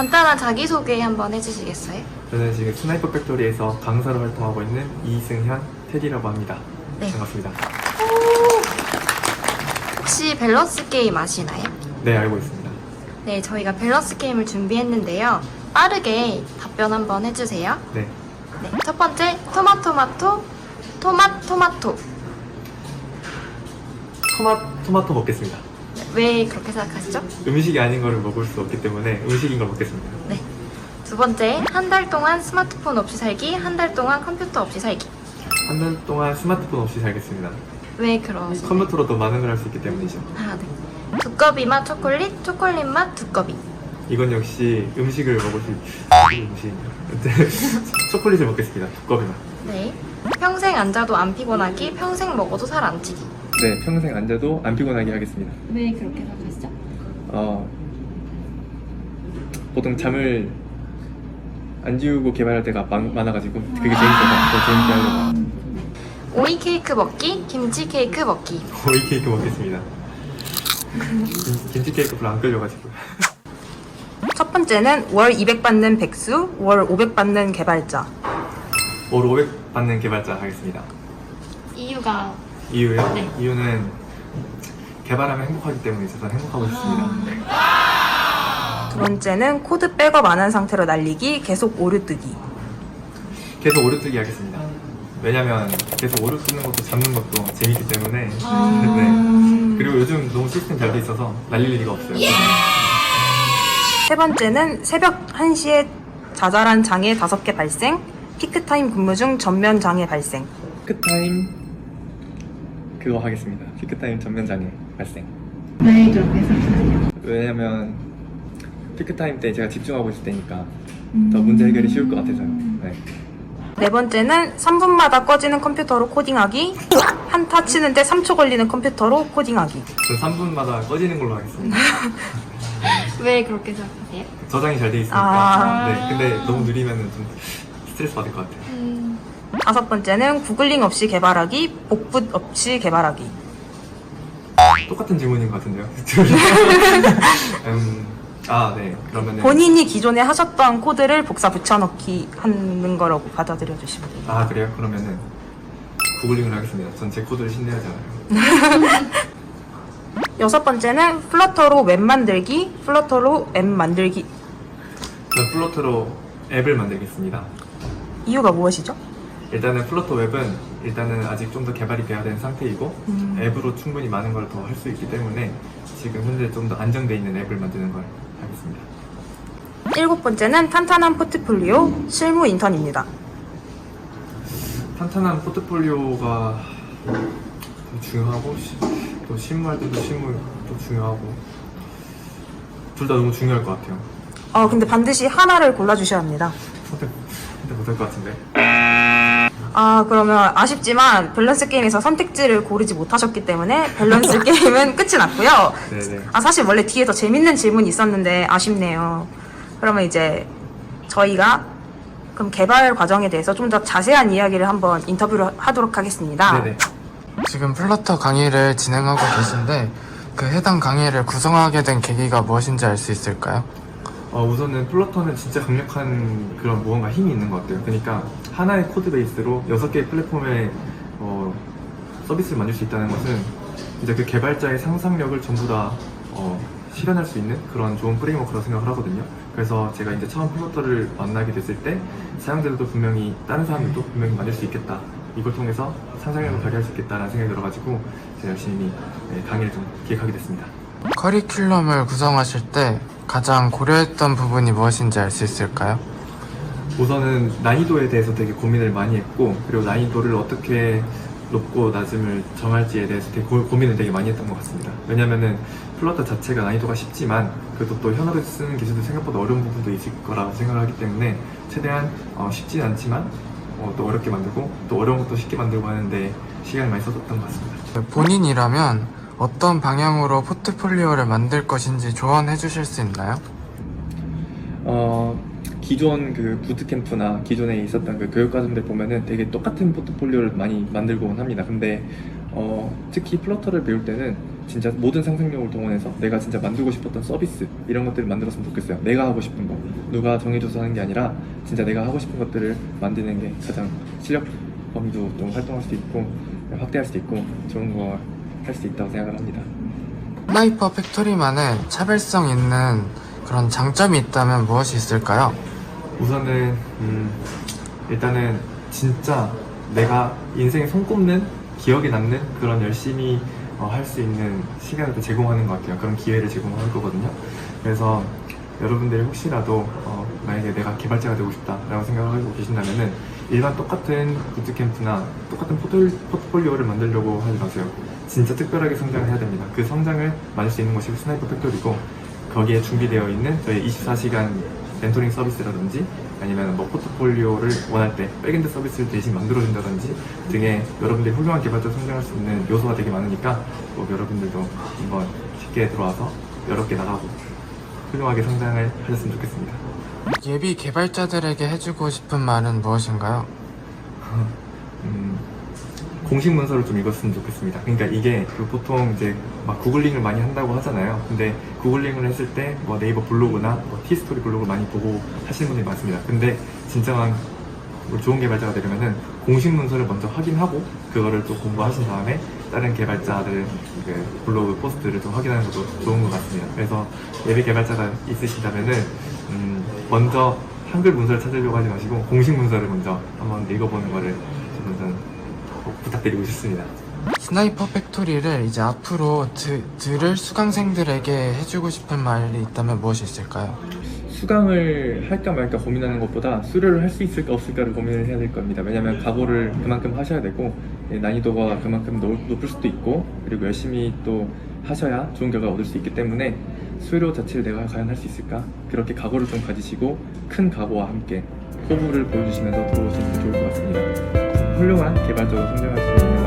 간단한 자기소개 한번 해주시겠어요? 저는 지금 스나이퍼 팩토리에서 강사로 활동하고 있는 이승현 테디라고 합니다. 네. 반갑습니다. 혹시 밸런스 게임 아시나요? 네, 알고 있습니다. 네, 저희가 밸런스 게임을 준비했는데요. 빠르게 답변 한번 해주세요. 네. 네, 첫 번째, 토마토마토, 토마토마토. 토마, 토마토 먹겠습니다. 네, 왜 그렇게 생각하시죠? 음식이 아닌 거를 먹을 수 없기 때문에 음식인 걸 먹겠습니다. 네. 두 번째, 한 달 동안 스마트폰 없이 살기, 한 달 동안 컴퓨터 없이 살기. 한 달 동안 스마트폰 없이 살겠습니다. 왜 그러시나요? 컴퓨터로도 많은 걸 할 수 있기 때문이죠. 아, 네. 두꺼비 맛 초콜릿, 초콜릿 맛 두꺼비. 이건 역시 음식을 먹을 수 있는 음식이네요. 초콜릿을 먹겠습니다. 두꺼비 맛. 네. 평생 앉아도 안 피곤하기, 평생 먹어도 살 안 찌기. 네, 평생 앉아도 안 피곤하게 하겠습니다. 왜 그렇게 생각하시죠? 어, 보통 잠을 안 지우고 개발할 때가 많, 많아가지고 그게 재밌어서 더 재밌게 하려고 오이 케이크 먹기, 김치 케이크 먹기. 오이 케이크 먹겠습니다. 김- 김치 케이크 별로 안 끌려가지고 첫 번째는 월 200 받는 백수, 월 500 받는 개발자. 월 500 받는 개발자 하겠습니다. 이유가 이유요? 네. 이유는 개발하면 행복하기 때문에 저는 행복하고 싶습니다. 두 번째는 코드 백업 안 한 상태로 날리기, 계속 오류 뜨기. 계속 오류뜨기 하겠습니다. 왜냐면 계속 오류뜨는 것도 잡는 것도 재밌기 때문에 아. 네. 그리고 요즘 너무 시스템 잘 돼 있어서 날릴 일이 없어요. 세 번째는 새벽 1시에 자잘한 장애 5개 발생, 피크타임 근무 중 전면 장애 발생. 피크타임 그거 하겠습니다. 피크타임 전면 장애 발생. 왜 그렇게 생각하세요? 왜냐면 피크타임 때 제가 집중하고 있을 때니까 더 문제 해결이 쉬울 것 같아서요. 네. 네 번째는 3분마다 꺼지는 컴퓨터로 코딩하기, 한타 치는데 3초 걸리는 컴퓨터로 코딩하기. 전 3분마다 꺼지는 걸로 하겠습니다. 왜 그렇게 생각하세요? 저장이 잘 돼 있으니까. 아. 네. 근데 너무 느리면은 좀 스트레스 받을 것 같아요. 음, 다섯 번째는 구글링 없이 개발하기, 복붙 없이 개발하기. 똑같은 질문인 것 같은데요. 음, 아, 네. 그러면은 본인이 기존에 하셨던 코드를 복사 붙여넣기 하는 거라고 받아들여 주시면 돼요. 아, 그래요? 그러면은 구글링을 하겠습니다. 전 제 코드를 신뢰하잖아요. 여섯 번째는 플러터로 웹 만들기, 플러터로 앱 만들기. 전 플로트로 앱을 만들겠습니다. 이유가 무엇이죠? 일단은 플로터 웹은 일단은 아직 좀 더 개발이 돼야 되는 상태이고 음. 앱으로 충분히 많은 걸 더 할 수 있기 때문에 지금 현재 좀 더 안정돼 있는 앱을 만드는 걸 하겠습니다. 일곱 번째는 탄탄한 포트폴리오, 실무 인턴입니다. 탄탄한 포트폴리오가 더 중요하고 시- 또 실무할 때도 실무도 중요하고 둘 다 너무 중요할 것 같아요. 어, 근데 반드시 하나를 골라주셔야 합니다. 선택 선택 못할 것 같은데. 아, 그러면 아쉽지만 밸런스 게임에서 선택지를 고르지 못하셨기 때문에 밸런스 게임은 끝이 났고요. 네네. 아, 사실 원래 뒤에 더 재밌는 질문이 있었는데 아쉽네요. 그러면 이제 저희가 그럼 개발 과정에 대해서 좀 더 자세한 이야기를 한번 인터뷰를 하도록 하겠습니다. 네네. 지금 플러터 강의를 진행하고 계신데 그 해당 강의를 구성하게 된 계기가 무엇인지 알 수 있을까요? 어, 우선은 플러터는 진짜 강력한 그런 무언가 힘이 있는 것 같아요. 그러니까 하나의 코드 베이스로 여섯 개의 플랫폼의 어, 서비스를 만들 수 있다는 것은 이제 그 개발자의 상상력을 전부 다 어, 실현할 수 있는 그런 좋은 프레임워크라고 생각을 하거든요. 그래서 제가 이제 처음 플러터를 만나게 됐을 때 사용자들도 분명히 다른 사람들도 분명히 만들 수 있겠다. 이걸 통해서 상상력을 발휘할 수 있겠다라는 생각이 들어가지고 제가 열심히 네, 강의를 좀 기획하게 됐습니다. 커리큘럼을 구성하실 때 가장 고려했던 부분이 무엇인지 알 수 있을까요? 우선은 난이도에 대해서 되게 고민을 많이 했고 그리고 난이도를 어떻게 높고 낮음을 정할지에 대해서 되게 고, 민을 되게 많이 했던 것 같습니다. 왜냐면은 플러터 자체가 난이도가 쉽지만 그래도 또 현어를 쓰는 기술도 생각보다 어려운 부분도 있을 거라고 생각을 하기 때문에 최대한 어, 쉽진 않지만 어, 또 어렵게 만들고 또 어려운 것도 쉽게 만들고 하는데 시간을 많이 썼던 것 같습니다. 본인이라면 어떤 방향으로 포트폴리오를 만들 것인지 조언해 주실 수 있나요? 어, 기존 그 부트캠프나 기존에 있었던 그 교육과정들 보면은 되게 똑같은 포트폴리오를 많이 만들곤 합니다. 근데 어, 특히 플러터를 배울 때는 진짜 모든 상상력을 동원해서 내가 진짜 만들고 싶었던 서비스 이런 것들을 만들었으면 좋겠어요. 내가 하고 싶은 거 누가 정해줘서 하는 게 아니라 진짜 내가 하고 싶은 것들을 만드는 게 가장 실력 범위도 좀 활동할 수 있고 확대할 수 있고 좋은 거할수 있다고 생각을 합니다. 스나이퍼 팩토리만의 차별성 있는 그런 장점이 있다면 무엇이 있을까요? 우선은 음, 일단은 진짜 내가 인생에 손꼽는 기억에 남는 그런 열심히 어, 할수 있는 시간을 또 제공하는 것 같아요. 그런 기회를 제공하는 거거든요. 그래서 여러분들이 혹시라도 어, 만약에 내가 개발자가 되고 싶다라고 생각을 하고 계신다면은 일반 똑같은 부트캠프나 똑같은 포트, 포트폴리오를 만들려고 하지 마세요. 진짜 특별하게 성장을 해야 됩니다. 그 성장을 만들 수 있는 곳이 스나이퍼 팩토리고 거기에 준비되어 있는 저희 24시간 멘토링 서비스라든지 아니면 뭐 포트폴리오를 원할 때 백엔드 서비스를 대신 만들어준다든지 등의 여러분들이 훌륭한 개발자 성장할 수 있는 요소가 되게 많으니까 꼭 여러분들도 한번 쉽게 들어와서 개 나가고 훌륭하게 성장을 하셨으면 좋겠습니다. 예비 개발자들에게 해주고 싶은 말은 무엇인가요? 음, 공식 문서를 좀 읽었으면 좋겠습니다. 그러니까 이게 그 보통 이제 막 구글링을 많이 한다고 하잖아요. 근데 구글링을 했을 때 뭐 네이버 블로그나 뭐 티스토리 블로그를 많이 보고 하시는 분들이 많습니다. 근데 진정한 뭐 좋은 개발자가 되려면은 공식 문서를 먼저 확인하고 그거를 또 공부하신 다음에 다른 개발자들 그 블로그 포스트를 좀 확인하는 것도 좋은 것 같습니다. 그래서 예비 개발자가 있으시다면은 음, 먼저 한글 문서를 찾으려고 하지 마시고 공식 문서를 먼저 한번 읽어보는 거를 부탁드리고 싶습니다. 스나이퍼 팩토리를 이제 앞으로 드, 들을 수강생들에게 해주고 싶은 말이 있다면 무엇이 있을까요? 수강을 할까 말까 고민하는 것보다 수료를 할 수 있을까 없을까를 고민을 해야 될 겁니다. 왜냐하면 각오를 그만큼 하셔야 되고 예, 난이도가 그만큼 높- 높을 수도 있고 그리고 열심히 또 하셔야 좋은 결과 를 얻을 수 있기 때문에 수료 자체를 내가 과연 할 수 있을까 그렇게 각오를 좀 가지시고 큰 각오와 함께 포부를 보여주시면서 들어오시는 게 좋을 것 같습니다. 훌륭한 개발자로 성장할 수 있는